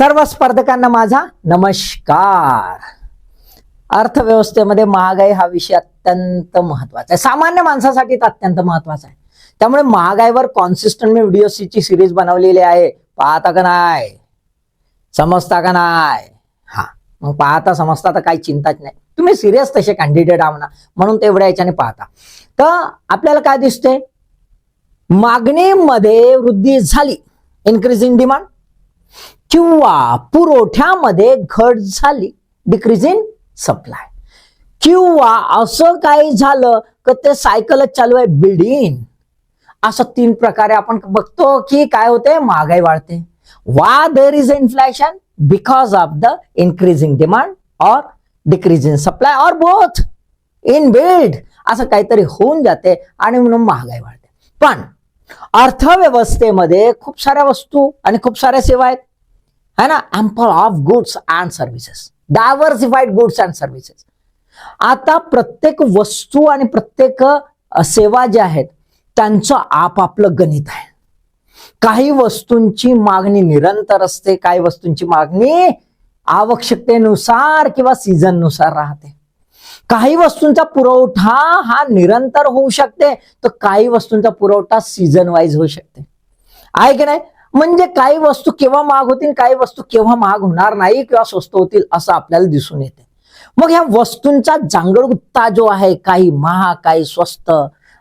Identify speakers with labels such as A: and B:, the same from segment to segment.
A: सर्व स्पर्धकांना माझा नमस्कार. अर्थव्यवस्थेमध्ये महागाई हा विषय अत्यंत महत्त्वाचा आहे. सामान्य माणसासाठी तर अत्यंत महत्त्वाचा आहे. त्यामुळे महागाईवर कॉन्सिस्टंट मी व्हिडिओ ची सिरीज बनवलेली आहे. पाहता का नाही? समजता का नाही? हा मग पाहता समजता तर काही चिंताच नाही. तुम्ही सिरियस तसे कॅन्डिडेट आहो ना म्हणून तेवढ्या याच्याने पाहता. तर आपल्याला काय दिसते मागणीमध्ये वृद्धी झाली. इन्क्रीजिंग डिमांड किंवा पुरवठ्यामध्ये घट झाली डिक्रीज इन सप्लाय किंवा असं काही झालं की ते सायकलच चालू आहे बिल्डिंग असं तीन प्रकारे आपण बघतो की काय होते? महागाई वाढते. वा there is inflation because of the increasing demand और डिक्रीज इन सप्लाय और बोथ इन बिल्ड असं काहीतरी होऊन जाते आणि म्हणून महागाई वाढते. पण अर्थव्यवस्थेमध्ये खूप साऱ्या वस्तू आणि खूप साऱ्या सेवा आहेत. है ना? Ample of goods and services diversified goods and services आता प्रत्येक वस्तू आणि प्रत्येक सेवा ज्या आहेत त्यांचं आपापलं गणित आहे. काही वस्तूंची मागणी निरंतर असते काही वस्तूंची मागणी आवश्यकतेनुसार किंवा सीझननुसार राहते. काही वस्तूंचा पुरवठा हा निरंतर होऊ शकते तर काही वस्तूंचा पुरवठा सीझन वाईज होऊ शकते. आहे की नाही? म्हणजे काही वस्तू केव्हा महाग होतील काही वस्तू केव्हा महाग होणार नाही किंवा स्वस्त होतील असं आपल्याला दिसून येते. मग ह्या वस्तूंचा जांगडगुत्ता जो आहे काही महाग काही स्वस्त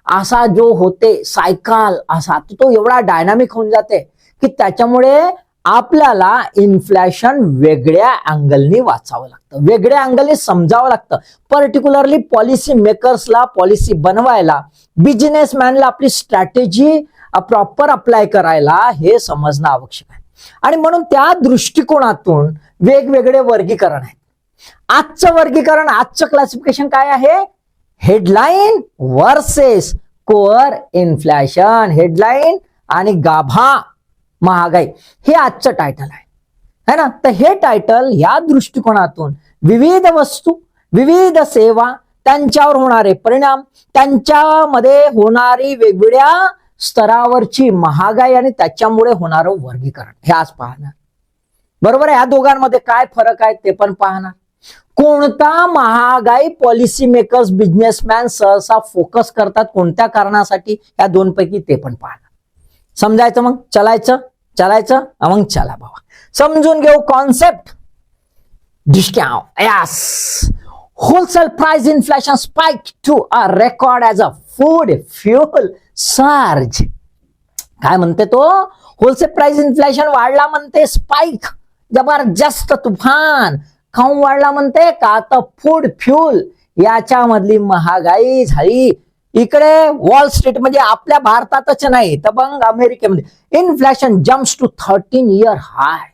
A: असा जो होते सायकल असा तो एवढा डायनामिक होऊन जाते की त्याच्यामुळे आपल्याला इन्फ्लॅशन वेगळ्या अँगलनी वाचावं लागतं. वेगळ्या अँगलनी समजावं लागतं. पर्टिक्युलरली पॉलिसी मेकर्सला पॉलिसी बनवायला बिझनेसमॅनला आपली स्ट्रॅटेजी प्रॉपर अप्लाय करायला हे समजणं आवश्यक आहे. आणि म्हणून त्या दृष्टिकोनातून वेगवेगळे वर्गीकरण आहेत. आजचं वर्गीकरण आजचं क्लासिफिकेशन काय आहे? Headline versus core inflation headline आणि गाभा महागाई. हे आजचं टायटल आहे. है ना? तर हे टायटल या दृष्टिकोनातून विविध वस्तू विविध सेवा त्यांच्यावर होणारे परिणाम त्यांच्यामध्ये होणारी वेगवेगळ्या स्तरावरची महागाई आणि त्याच्यामुळे होणारं वर्गीकरण. हे आज पाहणार. बरोबर आहे? या दोघांमध्ये काय फरक आहे ते पण पाहणार. कोणता महागाई पॉलिसी मेकर्स बिझनेसमॅन सहसा फोकस करतात? कोणत्या कारणासाठी? या दोनपैकी ते पण पाहणार. समजायचं मग? चलायचं? चलायचं? मग चला बाबा. समजून घेऊ कॉन्सेप्ट डिस्काउंट यास wholesale price inflation spike to a record as a food fuel surge काय म्हणते तो? होलसेल प्राइस इन्फ्लेशन वाढला म्हणते स्पाइक जबरदस्त तुफान. खाऊन वाढला म्हणते का? तर फूड फ्युल याच्यामधली महागाई झाली. इकडे वॉल स्ट्रीट म्हणजे आपल्या भारतातच नाही तर मग अमेरिकेमध्ये. Inflation jumps to thirteen year high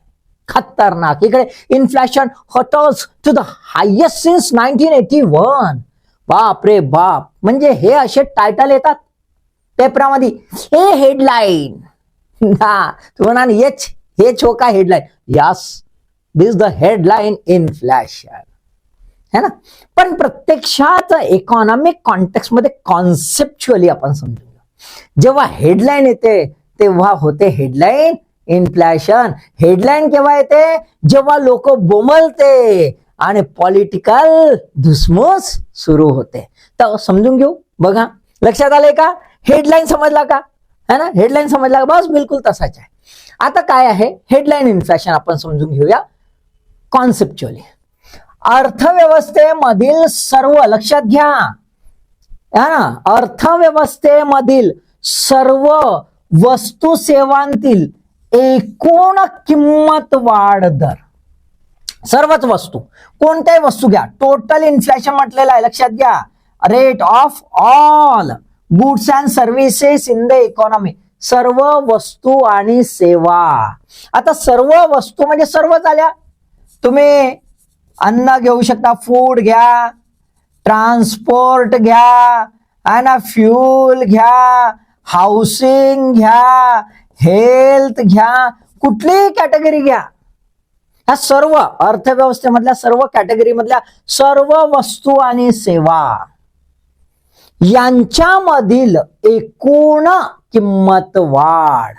A: खतरनाक. इकडे inflation hotels to the highest since nineteen eighty one बाप. रे बाप म्हणजे हे असे टायटल येतात. पेपरामध्ये हे हेडलाईन हा तू म्हणा हेच हेच हो का headline yes this the headline इन्फ्लॅशन है ना? पण प्रत्यक्षात इकॉनॉमिक कॉन्टेक्स्टमध्ये कॉन्सेप्च्युअली आपण समजून घेऊ. जेव्हा हेडलाईन येते तेव्हा होते हेडलाईन इन्फ्लॅशन हेडलाईन केव्हा येते? जेव्हा लोक बोमलते आणि पॉलिटिकल धुसमूस सुरू होते. तर समजून घेऊ. बघा लक्षात आलंय का? हेडलाईन समजला का? है ना? हेडलाईन समजला का? बस बिलकुल तसाच आहे. आता काय आहे? हेडलाईन इन्फ्लेशन आपण समजून घेऊया. कॉन्सेप्च्युअली अर्थव्यवस्थेमधील सर्व लक्षात घ्या. हा ना? अर्थव्यवस्थेमधील सर्व वस्तू सेवांतील एकूण किंमत वाढ दर. सर्वच वस्तू. कोणत्याही वस्तू घ्या. टोटल इन्फ्लेशन म्हटलेलं आहे. लक्षात घ्या. Rate of all goods and services in the economy सर्व वस्तू आणि सेवा. आता सर्व वस्तू म्हणजे सर्व झाल्या. तुम्ही अन्न घेऊ शकता फूड घ्या ट्रान्सपोर्ट घ्या है ना फ्यूल घ्या हाऊसिंग घ्या हेल्थ घ्या कुठलीही कॅटेगरी घ्या. ह्या सर्व अर्थव्यवस्थेमधल्या सर्व कॅटेगरी मधल्या सर्व वस्तू आणि सेवा. यांच्यामधील एकूण किंमत वाढ.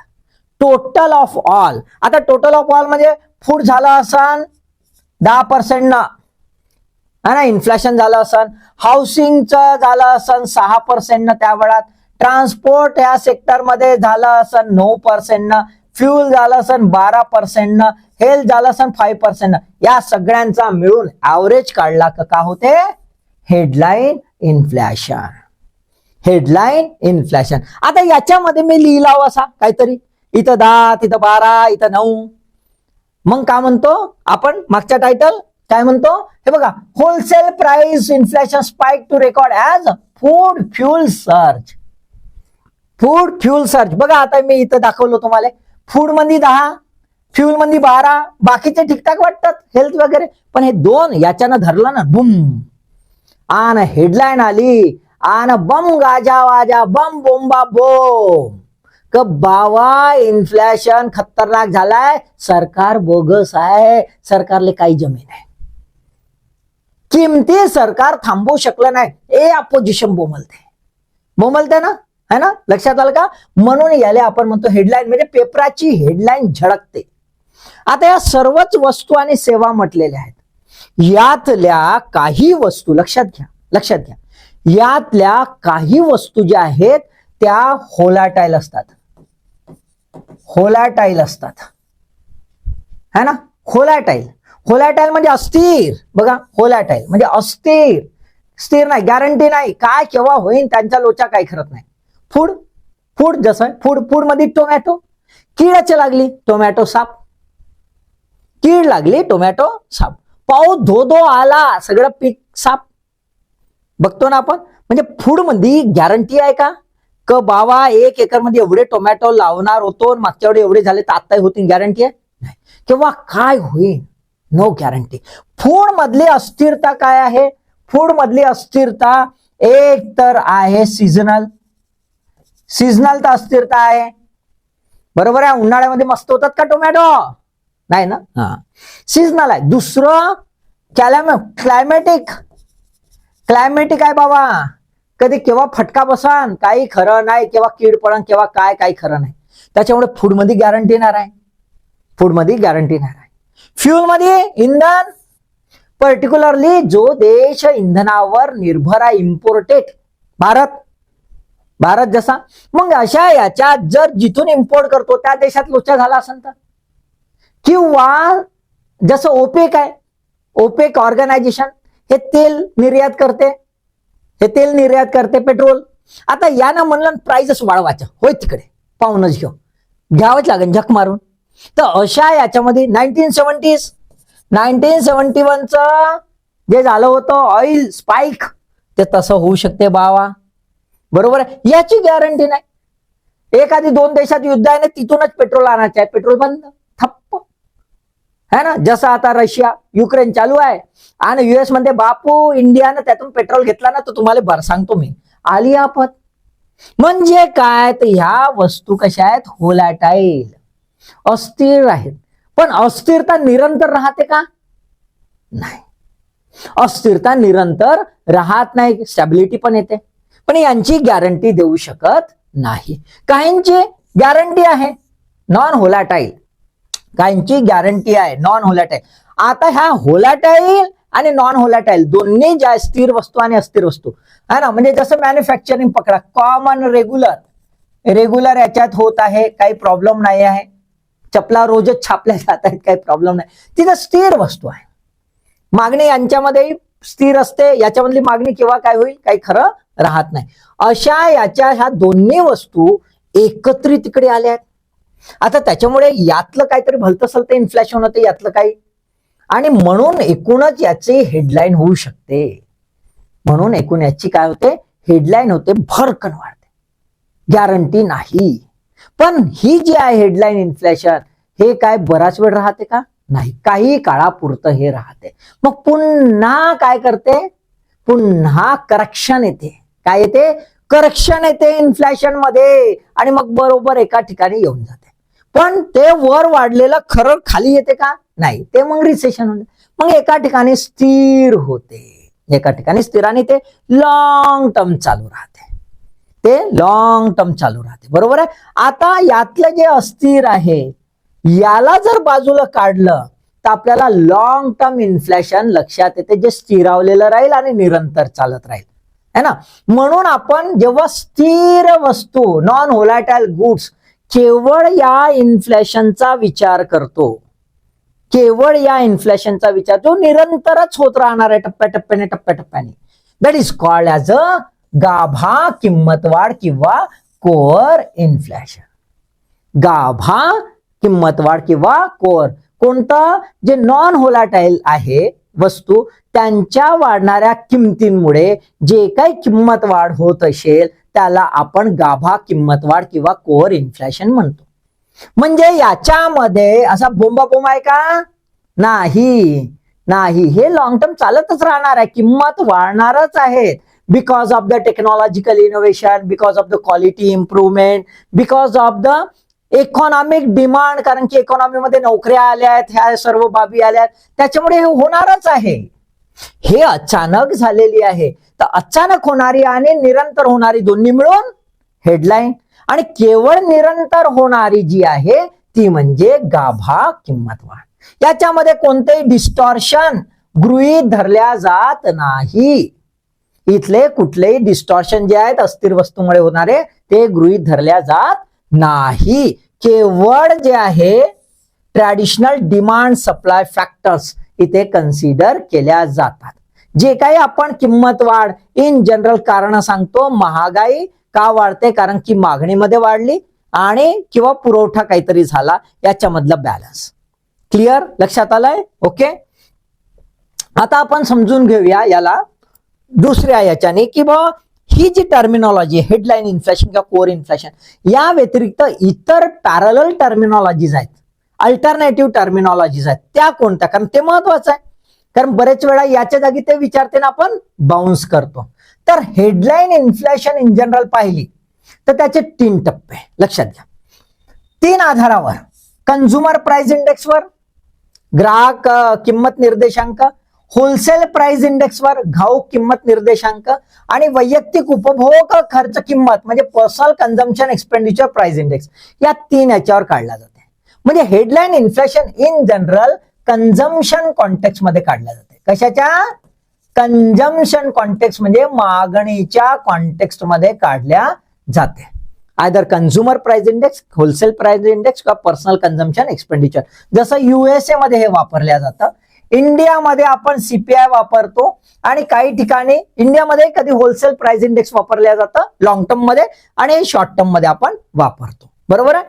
A: टोटल ऑफ ऑल आता टोटल ऑफ ऑल म्हणजे फूड झालं असन दहा पर्सेंटनं हा ना इन्फ्लेशन झालं असन हाऊसिंगचं झालं असन सहा पर्सेंटनं त्या वेळात. ट्रान्सपोर्ट या सेक्टरमध्ये झालं असन नऊ पर्सेंटनं फ्युल झालं असन बारा पर्सेंटनं हेल्थ झालं असन फाईव्ह पर्सेंटनं या सगळ्यांचा मिळून ऍव्हरेज काढला का का होते? हेडलाईन इन्फ्लॅशन हेडलाईन इन्फ्लॅशन आता याच्यामध्ये मी लिहिला असा काहीतरी. इथं दहा तिथं बारा इथं नऊ. मग काय म्हणतो? आपण मागच्या टायटल काय म्हणतो? हे बघा wholesale price inflation spike to record as food fuel search food fuel search बघा आता मी इथं दाखवलं तुम्हाला. फूडमध्ये दहा फ्युलमध्ये बारा. बाकीचे ठीकठाक वाटतात हेल्थ वगैरे. पण हे दोन याच्यानं धरलं ना बुम आन हेडलाईन आली. आन बम गाजा वाजा बम बोंबा बोम. क बावा इन्फ्लेशन खतरनाक झालाय. सरकार बोगस आहे. सरकारले काही जमीन आहे. किमती सरकार थांबवू शकलं नाही. ए अपोजिशन बोमलते. बोमलते ना? है ना? लक्षात आलं का? म्हणून याला आपण म्हणतो हेडलाईन म्हणजे पेपराची हेडलाईन झळकते. आता या सर्वच वस्तू आणि सेवा म्हटलेल्या आहेत. यातल्या काही वस्तू लक्षात घ्या. लक्षात घ्या. यातल्या काही वस्तू ज्या आहेत त्या होलाटाईल असतात. होलाटाईल असतात. है ना? होलाटाईल. होलाटाईल म्हणजे अस्थिर. बघा होलाटाईल म्हणजे अस्थिर. स्थिर नाही गॅरंटी नाही. काय केव्हा होईल त्यांच्या लोचा काही खरत नाही. फूड फूड जसं फूड फूडमध्ये टोमॅटो किडाचे लागली टोमॅटो साप. कीड लागली टोमॅटो साप. पाऊस धो धो आला सगळं पीक साप बघतो ना आपण. म्हणजे फूडमध्ये गॅरंटी आहे का? क बाबा एक एकरमध्ये एवढे टोमॅटो लावणार होतो मागच्या वेळी एवढे झाले तर आताही होतील गॅरंटी आहे? नाही. किंवा काय होईल? नो गॅरंटी फूड मधली अस्थिरता काय आहे? फूड मधली अस्थिरता एक तर आहे सीझनल सीझनल तर अस्थिरता आहे. बरोबर आहे? उन्हाळ्यामध्ये मस्त होतात का टोमॅटो नाही ना? हा. सीझनल आहे. दुसरं कॅलॅम क्लायमॅटिक क्लायमेट काय बाबा? कधी केव्हा फटका बसान काही खरं नाही केव्हा कीड पडन केव्हा काय काही खरं नाही. त्याच्यामुळे फूडमध्ये गॅरंटी येणार आहे. फूडमध्ये गॅरंटी येणार आहे. फ्युलमध्ये इंधन. पर्टिक्युलरली जो देश इंधनावर निर्भर आहे इम्पोर्टेड भारत. भारत जसा. मग अशा याच्यात जर जिथून इम्पोर्ट करतो त्या देशात लोचा झाला असेल तर. किंवा जसं ओपेक आहे. ओपेक ऑर्गनायझेशन हे तेल निर्यात करते. हे तेल निर्यात करते पेट्रोल. आता यानं म्हणलं प्राइसच वाढवायचं. होय तिकडे. पाहूनच घेऊ. घ्यावंच लागेल झक मारून. तर अशा याच्यामध्ये नाईन्टीन सेवन्टीज नाईन्टीन सेवन्टी वनचं जे झालं होतं ऑइल स्पाइक ते तसं होऊ शकते बावा. बरोबर आहे? याची गॅरंटी नाही. एखादी दोन देशात युद्ध आहे ना तिथूनच पेट्रोल आणायचं आहे. पेट्रोल बंद. है ना? जसं आता रशिया युक्रेन चालू आहे. आणि युएसमध्ये बापू इंडियानं त्यातून पेट्रोल घेतला ना तर तुम्हाला बर सांगतो मी. आली आपत. म्हणजे काय? तर ह्या वस्तू कशा आहेत? होलाटाईल अस्थिर आहेत. पण अस्थिरता निरंतर राहते का? नाही. अस्थिरता निरंतर राहत नाही. स्टॅबिलिटी पण येते. पण यांची गॅरंटी देऊ शकत नाही. काहींची गॅरंटी आहे. नॉन होलाटाईल काहींची गॅरंटी आहे नॉन होलाटाईल आता ह्या होलाटाईल आणि नॉन होलाटाईल दोन्ही ज्या स्थिर वस्तू आणि अस्थिर वस्तू आहे ना? म्हणजे जसं मॅन्युफॅक्चरिंग पकडा कॉमन रेग्युलर रेग्युलर याच्यात होत आहे काही प्रॉब्लेम नाही आहे. चपला रोजच छापल्या जात आहेत काही प्रॉब्लेम नाही. तिथं स्थिर वस्तू आहे. मागणी यांच्यामध्ये स्थिर असते याच्यामधली मागणी केव्हा काय होईल काही खरं राहत नाही. अशा याच्या ह्या दोन्ही वस्तू एकत्रित तिकडे आल्या आहेत आता त्याच्यामुळे यातलं काहीतरी भलतं सलतं इन्फ्लॅशन होतं यातलं काही. आणि म्हणून एकूणच याची हेडलाईन होऊ शकते. म्हणून एकूण याची काय होते? हेडलाईन होते भरकन वाढते. गॅरंटी नाही. पण ही जी आहे हेडलाईन इन्फ्लेशन हे काय बराच वेळ राहते का? नाही काही काळापुरतं हे राहते. मग पुन्हा काय करते? पुन्हा करक्शन येते. काय येते? करक्शन येते इन्फ्लॅशनमध्ये. आणि मग बरोबर एका ठिकाणी येऊन जाते. पण ते वर वाढलेलं खरं खाली येते का? नाही. ते मग रिसेशन होते मग एका ठिकाणी स्थिर होते. एका ठिकाणी स्थिराने ते लॉंग टर्म चालू राहते. ते लॉंग टर्म चालू राहते. बरोबर आहे? आता यातलं जे अस्थिर आहे याला जर बाजूला काढलं तर आपल्याला लॉंग टर्म इन्फ्लेशन लक्षात येते. जे स्थिरावलेलं राहील आणि निरंतर चालत राहील. है ना? म्हणून आपण जेव्हा स्थिर वस्तू नॉन होलाटाईल गुड्स केवळ या इन्फ्लेशनचा विचार करतो. केवळ या इन्फ्लेशनचा विचार तो निरंतरच होत राहणार आहे टप्प्याटप्प्याने टप्प्याटप्प्याने. That is called as a गाभा किंमतवाढ किंवा कोअर इन्फ्लेशन. गाभा किंमतवाढ किंवा कोअर कोणता जे नॉन होलाटाईल आहे वस्तू त्यांच्या वाढणाऱ्या किमतींमुळे जे काही किंमत वाढ होत असेल त्याला आपण गाभा किंमतवाढ किंवा कोअर इन्फ्लेशन म्हणतो. म्हणजे याच्यामध्ये असा बोंबा आहे का? नाही. नाही. हे लॉंग टर्म चालतच राहणार आहे. किंमत वाढणारच आहे. Because of the technological innovation because of the quality improvement because of the economic demand कारण की इकॉनॉमीमध्ये नोकऱ्या आल्या आहेत ह्या सर्व बाबी आल्या आहेत. त्याच्यामुळे हे होणारच आहे. हे अचानक झालेली आहे. तर अचानक होणारी आणि निरंतर होणारी दोन्ही मिळून हेडलाईन आणि केवळ निरंतर होणारी जी आहे ती म्हणजे गाभा किंमत वाढ. याच्यामध्ये कोणतेही डिस्टॉर्शन गृहीत धरल्या जात नाही. इथले कुठलेही डिस्टॉर्शन जे आहेत अस्थिर वस्तूमुळे होणारे ते गृहीत धरल्या जात नाही. केवळ जे आहे ट्रॅडिशनल डिमांड सप्लाय फॅक्टर्स इथे कन्सिडर केल्या जातात. जे काही आपण किंमत वाढ इन जनरल कारण सांगतो महागाई का वाढते? कारण की मागणीमध्ये वाढली आणि किंवा पुरवठा काहीतरी झाला याच्यामधला बॅलन्स क्लिअर लक्षात आलंय? ओके आता आपण समजून घेऊया याला दुसऱ्या याच्याने की बा ही जी टर्मिनॉलॉजी हेडलाईन इन्फ्लेशन किंवा कोअर इन्फ्लेशन या व्यतिरिक्त इतर पॅरल टर्मिनॉलॉजीज आहेत. अल्टरनेटिव्ह टर्मिनॉलॉजीज आहेत. त्या कोणत्या? कारण ते महत्वाचं आहे. कारण बरेच वेळा याच्या जागी ते विचारते ना आपण बाउन्स करतो. तर हेडलाईन इन्फ्लेशन इन जनरल पाहिली तर त्याचे तीन टप्पे. लक्षात घ्या. तीन आधारावर कन्झ्युमर प्राइस इंडेक्सवर ग्राहक किंमत निर्देशांक होलसेल प्राइस इंडेक्सवर घाऊक किंमत निर्देशांक आणि वैयक्तिक उपभोग खर्च किंमत म्हणजे personal consumption expenditure price index या तीन याच्यावर काढला जाते. म्हणजे headline inflation in general consumption म्हणजे कॉन्टेक्स्टमध्ये काढल्या जाते. कशाच्या? कन्झम्पन कॉन्टेक्स्ट म्हणजे मागणीच्या कॉन्टेक्स्टमध्ये काढल्या जाते. Either consumer price index wholesale price index किंवा पर्सनल कन्झम्पन एक्सपेंडिचर जसं युएसए मध्ये हे वापरल्या जातं. इंडियामध्ये आपण सीपीआय वापरतो आणि काही ठिकाणी इंडियामध्ये कधी होलसेल प्राइस इंडेक्स वापरल्या जातं लॉंग टर्ममध्ये आणि शॉर्ट टर्ममध्ये आपण वापरतो. बरोबर आहे?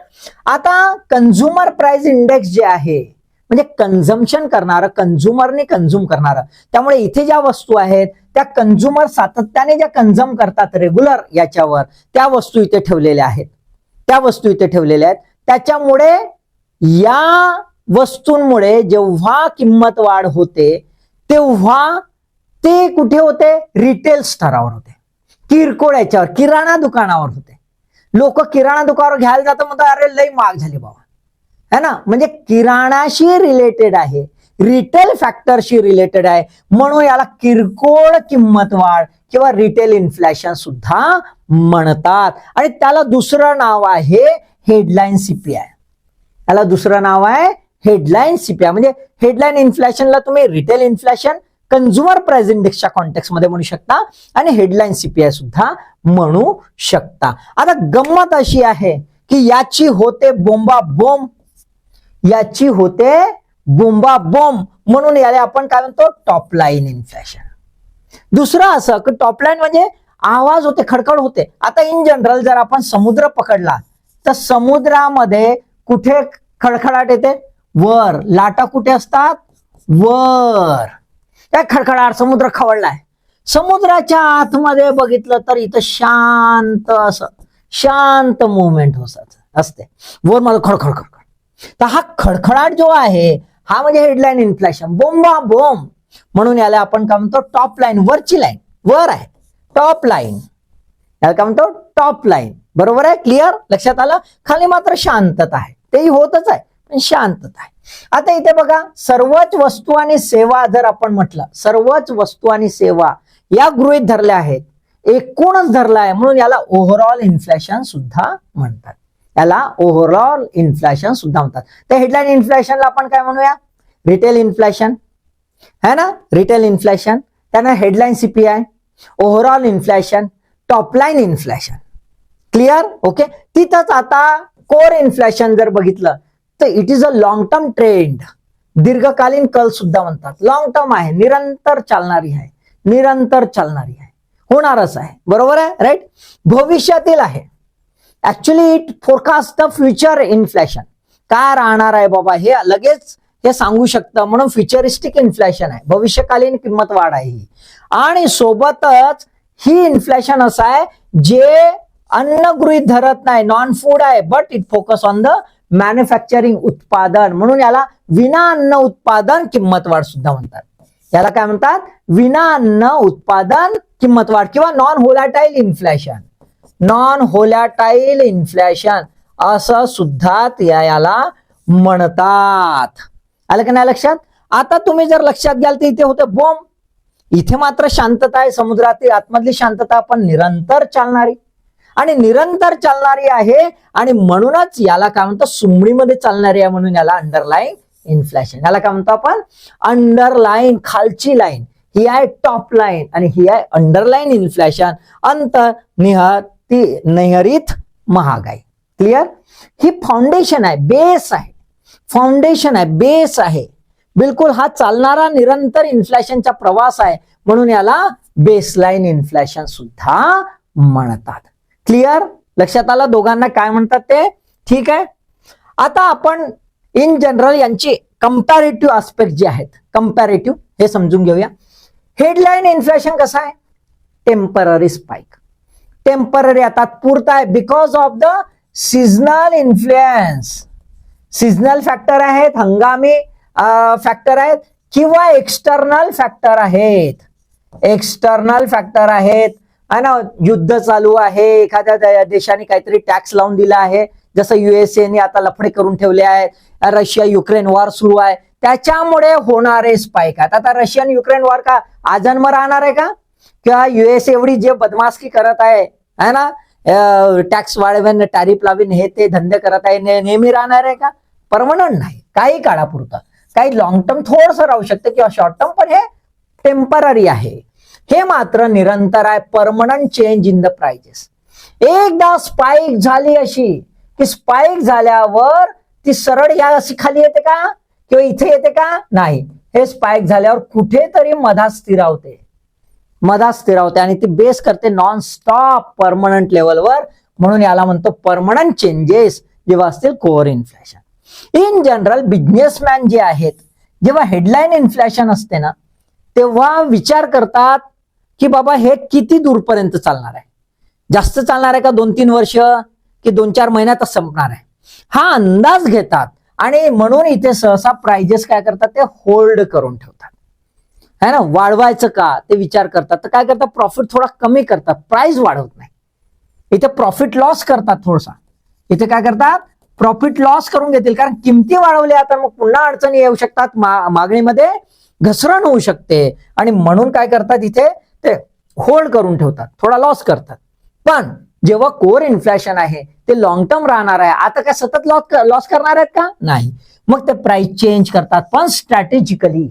A: आता कन्झ्युमर प्राइस इंडेक्स जे आहे म्हणजे कन्झम्पन करणारं कन्झ्युमरने कन्झ्युम करणारं. त्यामुळे इथे ज्या वस्तू आहेत त्या कन्झ्युमर सातत्याने ज्या कन्झ्युम करतात रेग्युलर याच्यावर त्या वस्तू इथे ठेवलेल्या आहेत. त्या वस्तू इथे ठेवलेल्या आहेत. त्याच्यामुळे या वस्तूंमुळे जेव्हा किंमत वाढ होते तेव्हा ते कुठे होते? रिटेल स्तरावर होते. किरकोळ याच्यावर किराणा दुकानावर होते. लोक किराणा दुकानावर घ्यायला जातात म्हणतात अरे लई महाग झाली बाबा. है ना? म्हणजे किराणाशी रिलेटेड आहे. रिटेल फॅक्टरशी रिलेटेड आहे. म्हणून याला किरकोळ किंमत वाढ किंवा रिटेल इन्फ्लेशन सुद्धा म्हणतात. आणि त्याला दुसरं नाव आहे हेडलाईन सीपीआय याला दुसरं नाव आहे हेडलाईन सीपीआय म्हणजे हेडलाईन इन्फ्लेशनला तुम्ही रिटेल इन्फ्लेशन कन्झ्युमर प्राइस इंडेक्सच्या कॉन्टेक्स्टमध्ये म्हणू शकता आणि हेडलाईन सीपीआय सुद्धा म्हणू शकता. आता गंमत अशी आहे की याची होते बोंबा बोंब. याची होते बोंबा बोंब म्हणून याला आपण काय म्हणतो? टॉप लाईन इन्फ्लेशन दुसरं असं की टॉप लाईन म्हणजे आवाज होते खडखड होते. आता इन जनरल जर आपण समुद्र पकडला तर समुद्रामध्ये कुठे खडखडाट येते? वर. लाटा कुठे असतात? वर. काय खडखडाट समुद्र खवळलाय. समुद्राच्या आतमध्ये बघितलं तर इथं शांत असं शांत मुवमेंट होत असते. वर मला खडखड खडखड. तर हा खडखडाट जो आहे हा म्हणजे हेडलाईन इन्फ्लेशन बोंबा बोंब. म्हणून याला आपण काय म्हणतो? टॉप लाईन वरची लाईन वर आहे. टॉप लाईन याला काय म्हणतो? टॉप लाईन बरोबर आहे? क्लिअर लक्षात आलं? खाली मात्र शांतता आहे. तेही होतच आहे पण शांतता आहे. आता इथे बघा सर्वच वस्तू आणि सेवा जर आपण म्हटलं सर्वच वस्तू आणि सेवा या गृहीत धरल्या आहेत एकूणच धरला आहे. म्हणून याला ओव्हरऑल इन्फ्लेशन सुद्धा म्हणतात. याला ओव्हरऑल इन्फ्लेशन सुद्धा म्हणतात. तर हेडलाईन इन्फ्लेशनला आपण काय म्हणूया? रिटेल इन्फ्लेशन है ना? रिटेल इन्फ्लेशन त्यानं headline CPI overall inflation topline inflation clear okay तिथंच आता कोर इन्फ्लेशन जर बघितलं तर it is a long term trend दीर्घकालीन कल सुद्धा म्हणतात. लॉंग टर्म आहे. निरंतर चालणारी आहे. निरंतर चालणारी आहे. होणारच आहे. बरोबर आहे? राईट भविष्यातील आहे. Actually it forecast the future inflation काय राहणार आहे बाबा? हे लगेच हे सांगू शकतं. म्हणून फ्युचरिस्टिक इन्फ्लेशन आहे. भविष्यकालीन किंमत वाढ आहे ही. आणि सोबतच ही इन्फ्लेशन असं आहे जे अन्न गृहित धरत नाही. नॉन फूड आहे but it focus on the manufacturing उत्पादन. म्हणून याला विना अन्न उत्पादन किंमत वाढ सुद्धा म्हणतात. याला काय म्हणतात? विना अन्न उत्पादन किंमत वाढ किंवा non volatile inflation non volatile inflation असं सुद्धा याला म्हणतात. आलं का नाही लक्षात? आता तुम्ही जर लक्षात घ्याल तर इथे होतं बॉम्ब इथे मात्र शांतता आहे समुद्रातील आतमधली शांतता पण निरंतर चालणारी. आणि निरंतर चालणारी आहे आणि म्हणूनच याला काय म्हणतो? सुमणीमध्ये चालणारी आहे म्हणून याला अंडरलाईन इन्फ्लेशन याला काय म्हणतो आपण? अंडरलाईन खालची लाईन ही आहे टॉप लाईन आणि ही आहे अंडरलाईन इन्फ्लेशन अंत निहत ती नैयरित महाग महागाई. क्लिअर ही फाउंडेशन आहे बेस आहे. फाउंडेशन आहे बेस आहे. बिलकुल हा चालणारा निरंतर इन्फ्लेशनचा प्रवास आहे. म्हणून याला बेसलाईन इन्फ्लेशन सुद्धा म्हणतात. क्लिअर लक्षात आलं दोघांना काय म्हणतात ते? ठीक आहे? आता आपण इन जनरल यांची कम्पॅरेटिव्ह आस्पेक्ट जे आहेत कम्पॅरेटिव्ह हे समजून घेऊया. हेडलाईन इन्फ्लेशन कसं आहे? टेंपररी स्पाइक टेंपररी आता तात्पुरता आहे because of the seasonal influence seasonal factor आहेत हंगामी फॅक्टर आहेत किंवा एक्सटर्नल फॅक्टर आहेत. एक्सटर्नल फॅक्टर आहेत. है ना युद्ध चालू आहे एखाद्या देशाने काहीतरी टॅक्स लावून दिला आहे. जसं युएसएने आता लफडे करून ठेवले आहेत. रशिया युक्रेन वॉर सुरू आहे. त्याच्यामुळे होणारे स्पाईक आहेत. आता रशियन युक्रेन वॉर का आजन्म राहणार आहे का? किंवा युएस एवढी जे बदमाशकी करत आहे आहे ना? टॅक्स वाढवेन टॅरिफ लावीन हे ते धंदे करत आहे. नेहमी राहणार आहे का? परमनंट नाही. काही काळापुरतं. काही लॉंग टर्म थोडस राहू शकतं किंवा शॉर्ट टर्म पण हे टेंपररी आहे. हे मात्र निरंतर आहे. Permanent change in the prices एकदा स्पाईक झाली अशी की स्पाईक झाल्यावर ती सरळ या अशी खाली येते का? किंवा इथे येते का? नाही. हे स्पाईक झाल्यावर कुठेतरी मधात स्थिरावते. मधात स्थिरावते आणि ती बेस करते नॉन स्टॉप परमनंट लेवलवर म्हणून याला म्हणतो परमनंट चेंजेस जेव्हा असतील core inflation in general businessman जे आहेत जेव्हा हेडलाईन इन्फ्लेशन असते ना तेव्हा विचार करतात की बाबा हे किती दूरपर्यंत चालणार आहे? जास्त चालणार आहे का दोन तीन वर्ष की दोन चार महिन्यातच संपणार आहे? हा अंदाज घेतात आणि म्हणून इथे सहसा प्राइजेस काय करतात? ते होल्ड करून ठेवतात. है ना वाढवायचं का? ते विचार करतात. तर काय करतात? प्रॉफिट थोडा कमी करतात. प्राइस वाढवत नाही. इथे प्रॉफिट लॉस करतात थोडासा. इथे काय करतात? प्रॉफिट लॉस करून घेतील. कारण किमती वाढवल्या तर मग पुन्हा अडचणी येऊ शकतात. मागणीमध्ये घसरण होऊ शकते. आणि म्हणून काय करतात इथे? ते होल्ड करून ठेवतात. थोडा लॉस करतात. पण जेव्हा कोर इन्फ्लेशन आहे ते लॉंग टर्म राहणार आहे. आता काय सतत लॉस लॉस करणार आहेत का? नाही. मग ते प्राइस चेंज करतात. पण स्ट्रॅटेजिकली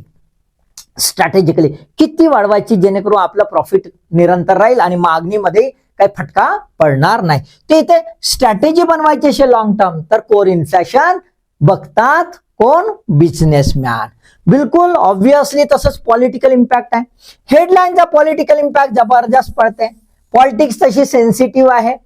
A: स्ट्रॅटेजिकली किती वाढवायची जेणेकरून आपलं प्रॉफिट निरंतर राहील आणि मागणीमध्ये काही फटका पडणार नाही. ते इथे स्ट्रॅटेजी बनवायची असे लॉंग टर्म तर कोर इन्फ्लेशन बघतात कोण? बिझनेसमॅन बिलकुल ऑब्विसली तसंच पॉलिटिकल इम्पॅक्ट आहे. हेडलाईनचा पॉलिटिकल इम्पॅक्ट जबरदस्त पडते पॉलिटिक्स तशी सेन्सिटिव्ह आहे.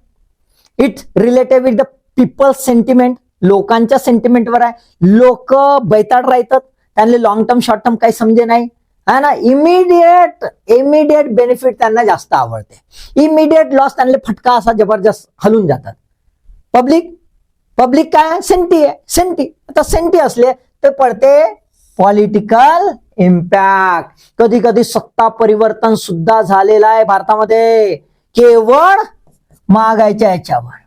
A: It related with the people sentiment लोकांच्या सेंटिमेंटवर आहे. लोक बैताड राहतात. त्यांना लॉंग टर्म शॉर्ट टर्म काही समजे नाही. है ना इमिडिएट इमिडिएट बेनिफिट त्यांना जास्त आवडते. इमिडिएट लॉस त्यांना फटका असा जबरदस्त हलून जातात. पब्लिक पब्लिक काय? सेंटी आहे. सेंटी आता सेंटी असले तर पडते पॉलिटिकल इम्पॅक्ट कधी कधी सत्ता परिवर्तन सुद्धा झालेलं आहे भारतामध्ये. केवळ महागाईच्या याच्यावर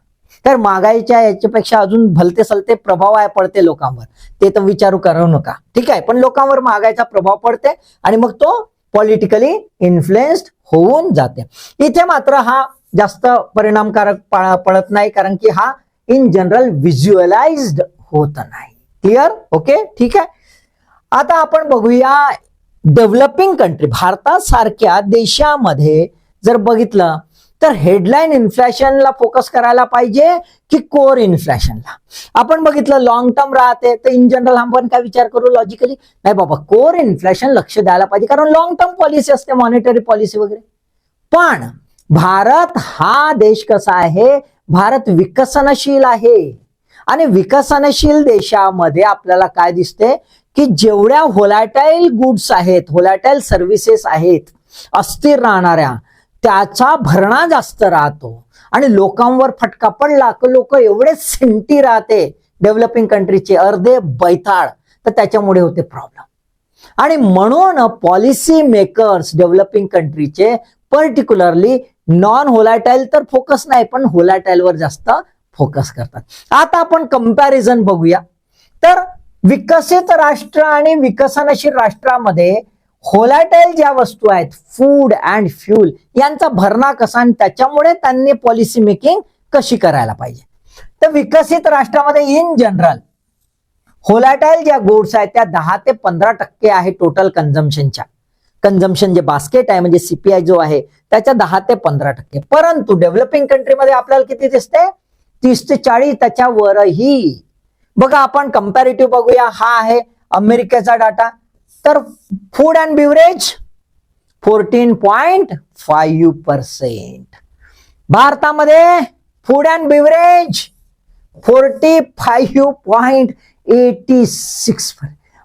A: तर महागाईच्या याच्यापेक्षा अजून भलते सलते प्रभाव आहे पडते लोकांवर. ते तर विचारू करू नका. ठीक आहे? पण लोकांवर महागाईचा प्रभाव पडते आणि मग तो पॉलिटिकली इन्फ्लुएन्स्ड होऊन जाते. इथे मात्र हा जास्त परिणामकारक पडत नाही कारण की हा इन जनरल व्हिज्युअलाइज्ड होत नाही. क्लिअर ओके ठीक आहे? आता आपण बघूया डेव्हलपिंग कंट्री भारतासारख्या देशामध्ये जर बघितलं तर हेडलाईन इन्फ्लेशनला फोकस करायला पाहिजे की कोर इन्फ्लेशनला आपण बघितलं लॉंग टर्म राहते तर इन जनरल आपण काय विचार करू लॉजिकली नाही बाबा कोर इन्फ्लेशन लक्ष द्यायला पाहिजे कारण लॉंग टर्म पॉलिसी असते मॉनिटरी पॉलिसी वगैरे. पण भारत हा देश कसा आहे? भारत विकसनशील आहे. आणि विकसनशील देशामध्ये आपल्याला काय दिसते? की जेवढ्या होलाटाईल गुड्स आहेत होलाटाईल सर्व्हिसेस आहेत अस्थिर राहणाऱ्या त्याचा भरणा जास्त राहतो. आणि लोकांवर फटका पडला की लोक एवढे सेंटी राहते. डेव्हलपिंग कंट्रीचे अर्धे बैताळ. तर त्याच्यामुळे होते प्रॉब्लेम आणि म्हणून पॉलिसी मेकर्स डेव्हलपिंग कंट्रीचे पर्टिक्युलरली नॉन होलाटाईल तर फोकस नाही पण होलाटाईलवर जास्त फोकस करतात. आता आपण कंपॅरिझन बघूया. तर विकसित राष्ट्र आणि विकसनशील राष्ट्रामध्ये होलाटाईल ज्या वस्तू आहेत फूड अँड फ्यूल यांचा भरणा कसा आणि त्याच्यामुळे त्यांनी पॉलिसी मेकिंग कशी करायला पाहिजे? तर विकसित राष्ट्रामध्ये इन जनरल होलाटाईल ज्या गोड्स आहेत त्या दहा ते पंधरा टक्के आहे टोटल कन्झम्पशनच्या कन्झम्पशन जे बास्केट आहे म्हणजे सीपीआय जो आहे त्याच्या दहा ते पंधरा टक्के. परंतु डेव्हलपिंग कंट्रीमध्ये आपल्याला किती दिसते तीस ते चाळीस त्याच्यावरही. बघा आपण कंपॅरेटिव्ह बघूया. हा आहे अमेरिकेचा डाटा तर food and beverage fourteen point five percent भारतामध्ये food and beverage forty five point eighty six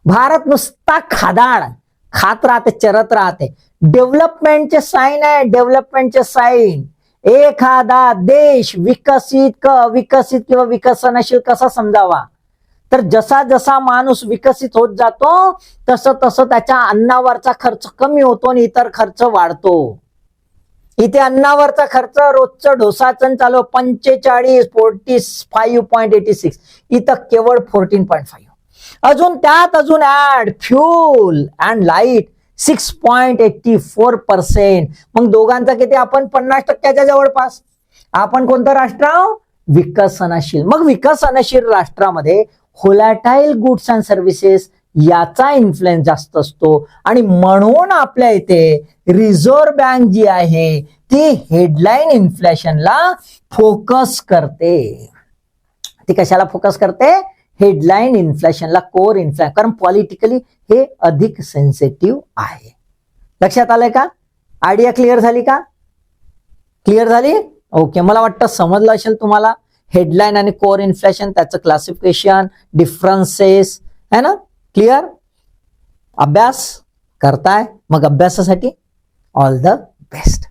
A: Bharat नुसता खादाड खात राहते चरत राहते. डेव्हलपमेंटचे साईन आहे डेव्हलपमेंटचे साईन एखादा देश विकसित क विकसित किंवा विकसनशील कसा समजावा? तर जसा जसा माणूस विकसित होत जातो तसं तसं त्याच्या अन्नावरचा खर्च कमी होतो आणि इतर खर्च वाढतो. इथे अन्नावरचा खर्च रोजचं ढोसाचं चालू पंचेचाळीस forty five point eighty six. इथं केवळ फोर्टीन पॉईंट फाईव्ह. अजून त्यात अजून add fuel and light six point eighty four percent. मग दोघांचा किती? आपण पन्नास टक्क्याच्या जवळपास. आपण कोणतं राष्ट्र? आहोत? विकसनशील. मग विकसनशील राष्ट्रामध्ये होलॅटाईल गुड्स अँड सर्व्हिसेस याचा इन्फ्लुएन्स जास्त असतो. आणि म्हणून आपल्या इथे रिझर्व्ह बँक जी आहे ती हेडलाईन इन्फ्लेशनला फोकस करते. ती कशाला फोकस करते? हेडलाईन इन्फ्लेशनला कोर इन्फ्लेशन कारण पॉलिटिकली हे अधिक सेन्सिटिव्ह आहे. लक्षात आलंय का? आयडिया क्लिअर झाली का? क्लिअर झाली? ओके मला वाटतं समजलं असेल तुम्हाला. हेडलाईन आणि कोर इन्फ्लेशन त्याचं क्लासिफिकेशन डिफरन्सेस है ना? क्लिअर अभ्यास करताय मग अभ्यासासाठी ऑल द बेस्ट